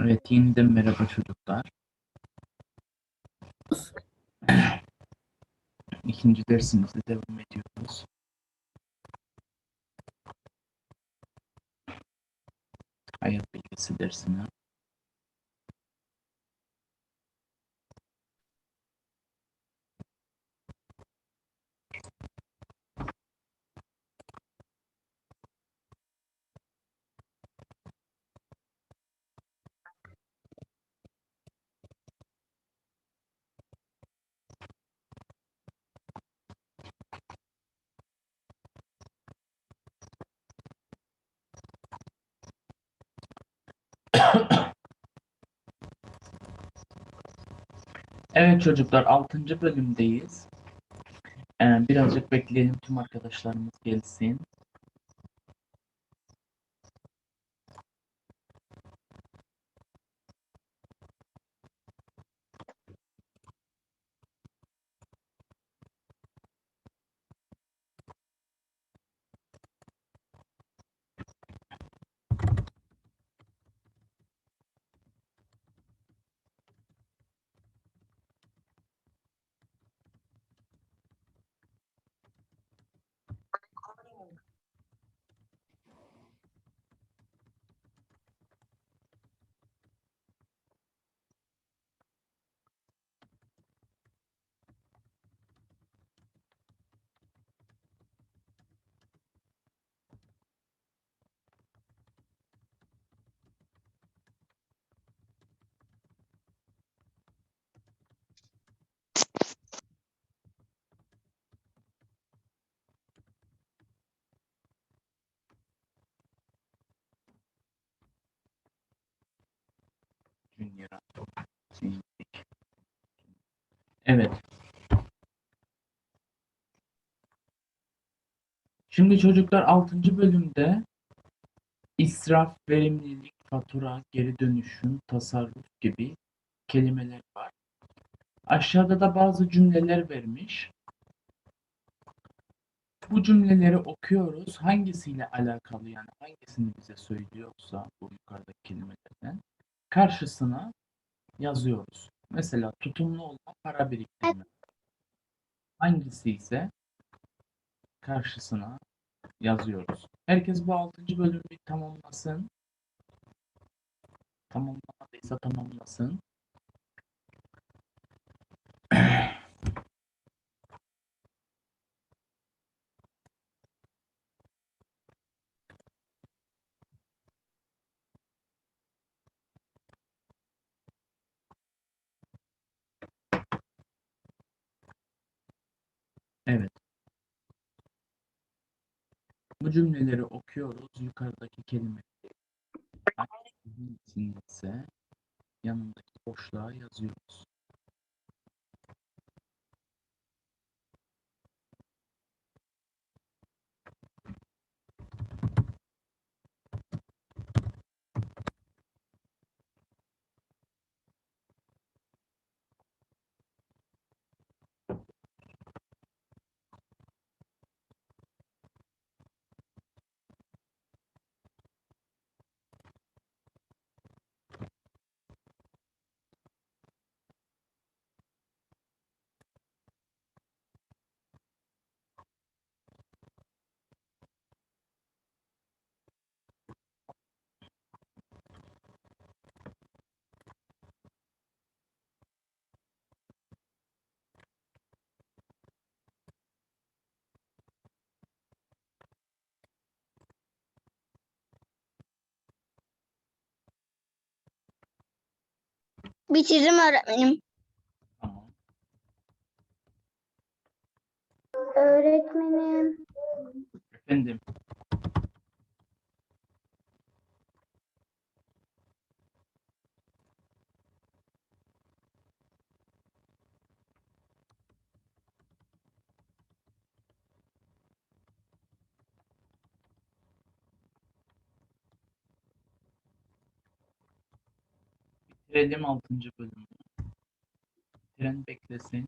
Evet, yeniden merhaba çocuklar. İkinci dersimizde devam ediyoruz. Hayat bilgisi dersine. Evet çocuklar 6. bölümdeyiz. Ee, birazcık bekleyelim tüm arkadaşlarımız gelsin. Junior Evet. Şimdi çocuklar 6. bölümde israf, verimlilik, fatura, geri dönüşüm, tasarruf gibi kelimeler var. Aşağıda da bazı cümleler vermiş. Bu cümleleri okuyoruz. Hangisiyle alakalı yani hangisini bize söylüyorsa bu yukarıdaki kelimelerden karşısına yazıyoruz. Mesela tutumlu olma, para biriktirme. Hangisi ise karşısına yazıyoruz. Herkes bu 6. bölümü bir tamamlasın. Tamamlamadıysa tamamlasın. Evet. Bu cümleleri okuyoruz. Yukarıdaki kelime hangisini ise yanındaki boşluğa yazıyoruz. Bitirdim öğretmenim. Tamam. Öğretmenim. Efendim. Bitirelim 6. bölümü. Bitiren beklesin.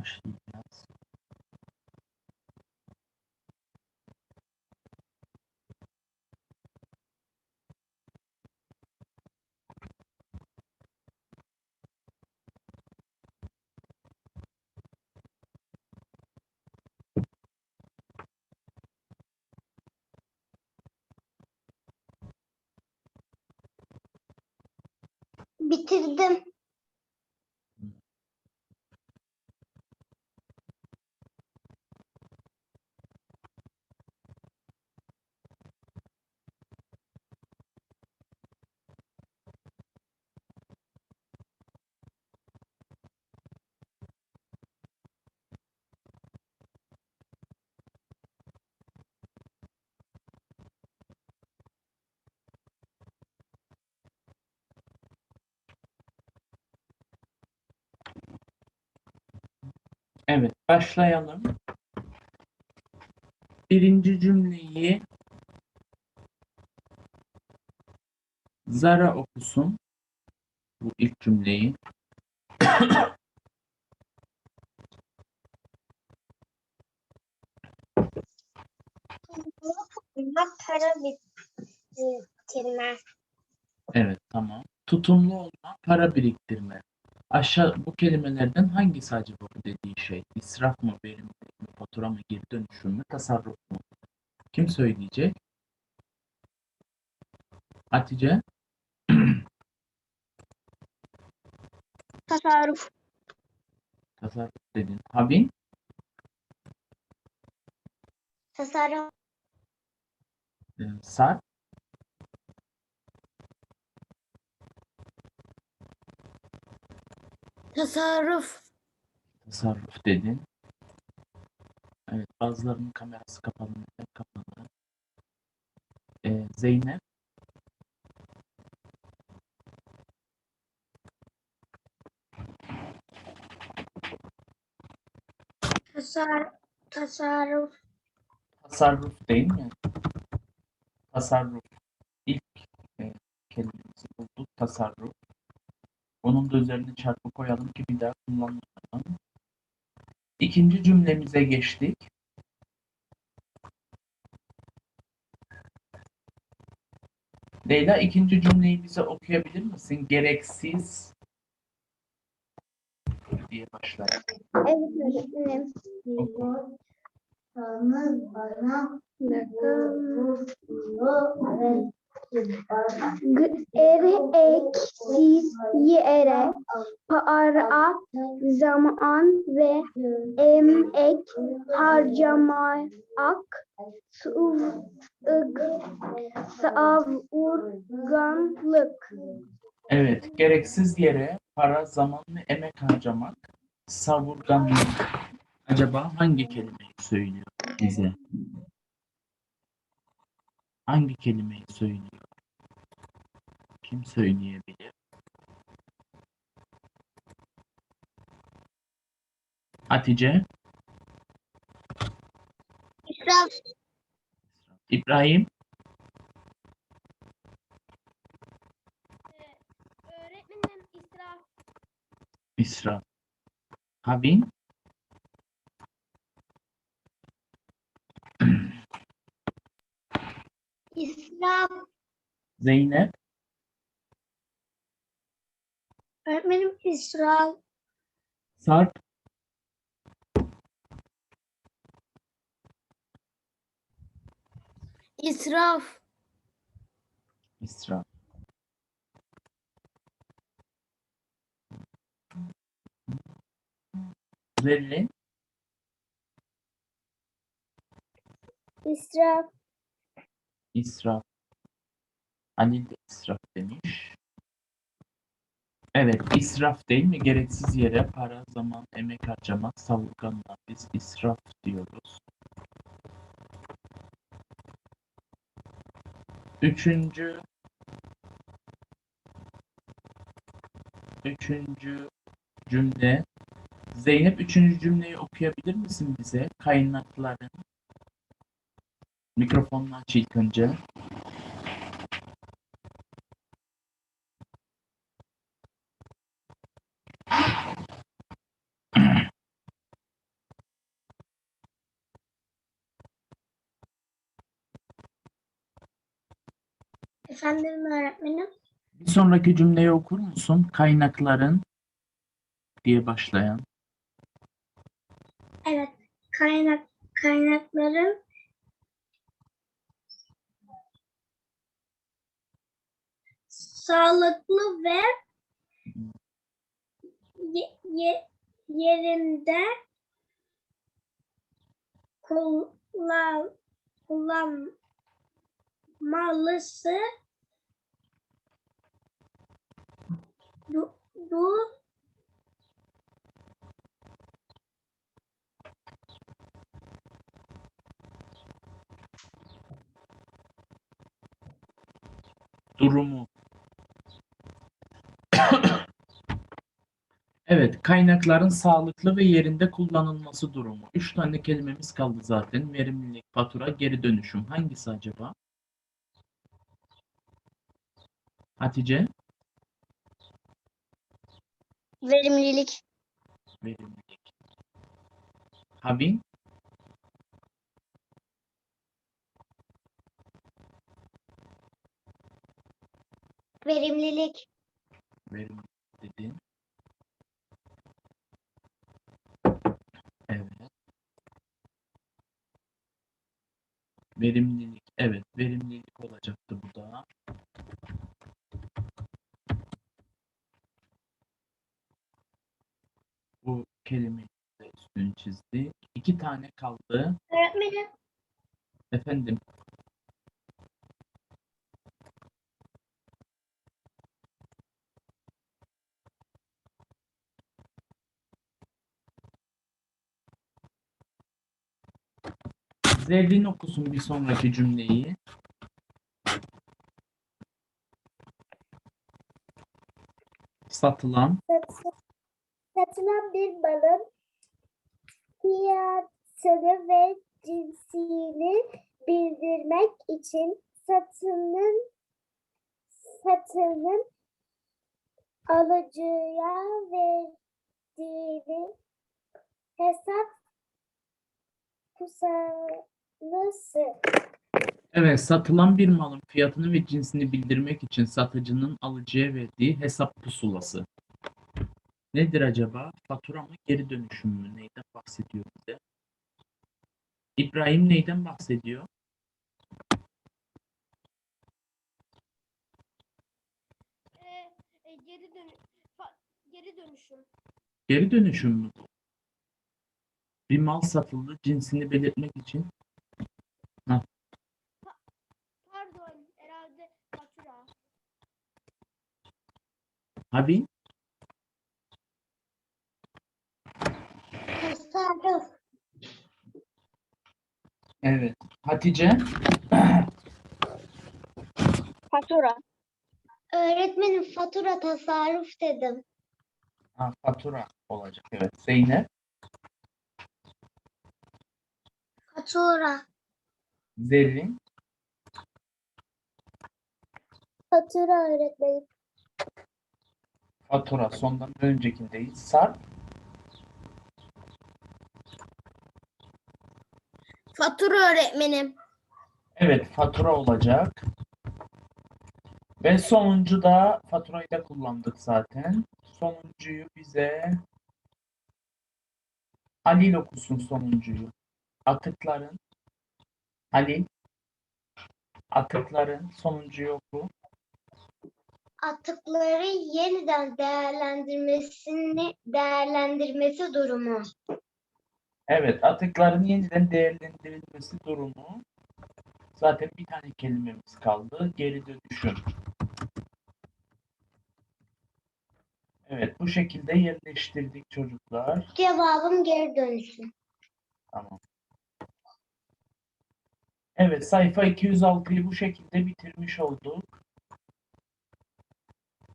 Başlayacağız. Bitirdim. Evet, başlayalım. Birinci cümleyi Zara okusun. Bu ilk cümleyi. Para bitirme. Evet, tamam. Tutumlu olma, para biriktirme. Aşağı bu kelimelerden hangisi acaba bu dediği şey? İsraf mı, verimlilik mi, fatura mı, geri dönüşüm mü, tasarruf mu? Kim söyleyecek? Hatice? Tasarruf. Tasarruf dedin. Habin? Tasarruf. Ee, Sarp? Tasarruf. Tasarruf dedin. Evet, bazılarının kamerası kapalı, neden kapalı? Ee, Zeynep? Tasar tasarruf. Tasarruf değil mi? Tasarruf. İlk e, kelimemizi bulduk. Tasarruf. Onun da üzerine çarpı koyalım ki bir daha kullanmayalım. İkinci cümlemize geçtik. Leyla ikinci cümleyi bize okuyabilir misin? Gereksiz diye başlar. Evet öğretmenim. G- Ere eksiz yere para, zaman ve emek harcamak suv- savurganlık. Evet, gereksiz yere para, zaman ve emek harcamak, savurganlık. Acaba hangi kelimeyi söylüyor bize? Hangi kelimeyi söylüyor? Kim söyleyebilir? Hatice, İsraf. İbrahim, Öğretmenim israf. İsra, Habin, İsraf. Zeynep, Öğretmenim israf. Sarp, İsraf. İsra. Zerrin, İsraf. İsraf. Halil de israf demiş. Evet, israf değil mi? Gereksiz yere para, zaman, emek harcamak, savurganlar. Biz israf diyoruz. Üçüncü Üçüncü cümle. Zeynep üçüncü cümleyi okuyabilir misin bize? Kaynakların. Mikrofonunu aç ilk önce. Efendim öğretmenim. Bir sonraki cümleyi okur musun? Kaynakların diye başlayan. Evet. Kaynak kaynakların sağlıklı ve ye- ye- yerinde kullan kullanmalısı bu, bu Durumu. Evet, kaynakların sağlıklı ve yerinde kullanılması durumu. Üç tane kelimemiz kaldı zaten. Verimlilik, fatura, geri dönüşüm. Hangisi acaba? Hatice? Verimlilik. Verimlilik. Habin? Verimlilik. Verimlilik dedin. Evet. Verimlilik. Evet, verimlilik olacaktı bu da. Bu kelimeyi de üstünü çizdik. İki tane kaldı. öğretmenim Efendim, Zerrin okusun bir sonraki cümleyi. Satılan satılan bir malın fiyatını ve cinsini bildirmek için satının satının alıcıya verdiği hesap pusulası. Evet, satılan bir malın fiyatını ve cinsini bildirmek için satıcının alıcıya verdiği hesap pusulası. Nedir acaba? Fatura mı, geri dönüşüm mü? Neyden bahsediyor bize? İbrahim neyden bahsediyor? geri dön geri dönüşüm. Geri dönüşüm mü bu? Bir mal satıldı, cinsini belirtmek için. Pardon herhalde fatura. Abi, Tasarruf. Evet. Hatice, Fatura. Öğretmenim fatura tasarruf dedim. ha, fatura olacak. Evet. Zeynep, Fatura. Zerrin, Fatura öğretmenim. fatura sondan öncekindeyiz. Sarp, Fatura öğretmenim. Evet, fatura olacak. Ve sonuncu da faturayı da kullandık zaten. Sonuncuyu bize Halil okusun sonuncuyu. Atıkların Halil atıkların sonuncuyu oku. Atıkları yeniden değerlendirmesini değerlendirmesi durumu. Evet, atıkların yeniden değerlendirilmesi durumu. Zaten bir tane kelimemiz kaldı. Geri dönüşüm. Evet, bu şekilde yerleştirdik çocuklar. Cevabım geri dönüşüm. Tamam. Evet, sayfa 206'yı bu şekilde bitirmiş olduk.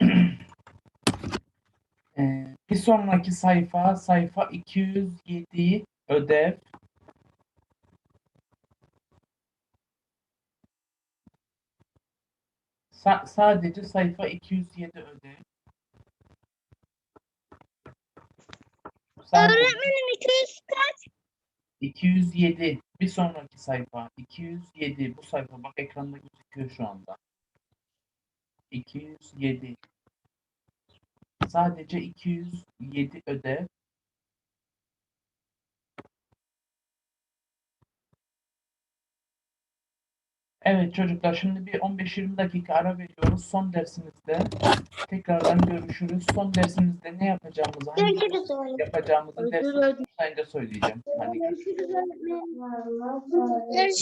Ee, bir sonraki sayfa, sayfa 207 ödev. Sa- sadece sayfa 207 ödev. Sadece- Öğretmenim 200 kaç? 207 bir sonraki sayfa 207 bu sayfa bak ekranda gözüküyor şu anda. 207. Sadece 207 ödev. Evet çocuklar şimdi bir 15-20 dakika ara veriyoruz. Son dersimizde tekrardan görüşürüz. Son dersimizde ne yapacağımızı, hangi Görüşürüz öğretmenim. yapacağımızı dersimizde söyleyeceğim. Hadi görüşürüz. Görüşürüz.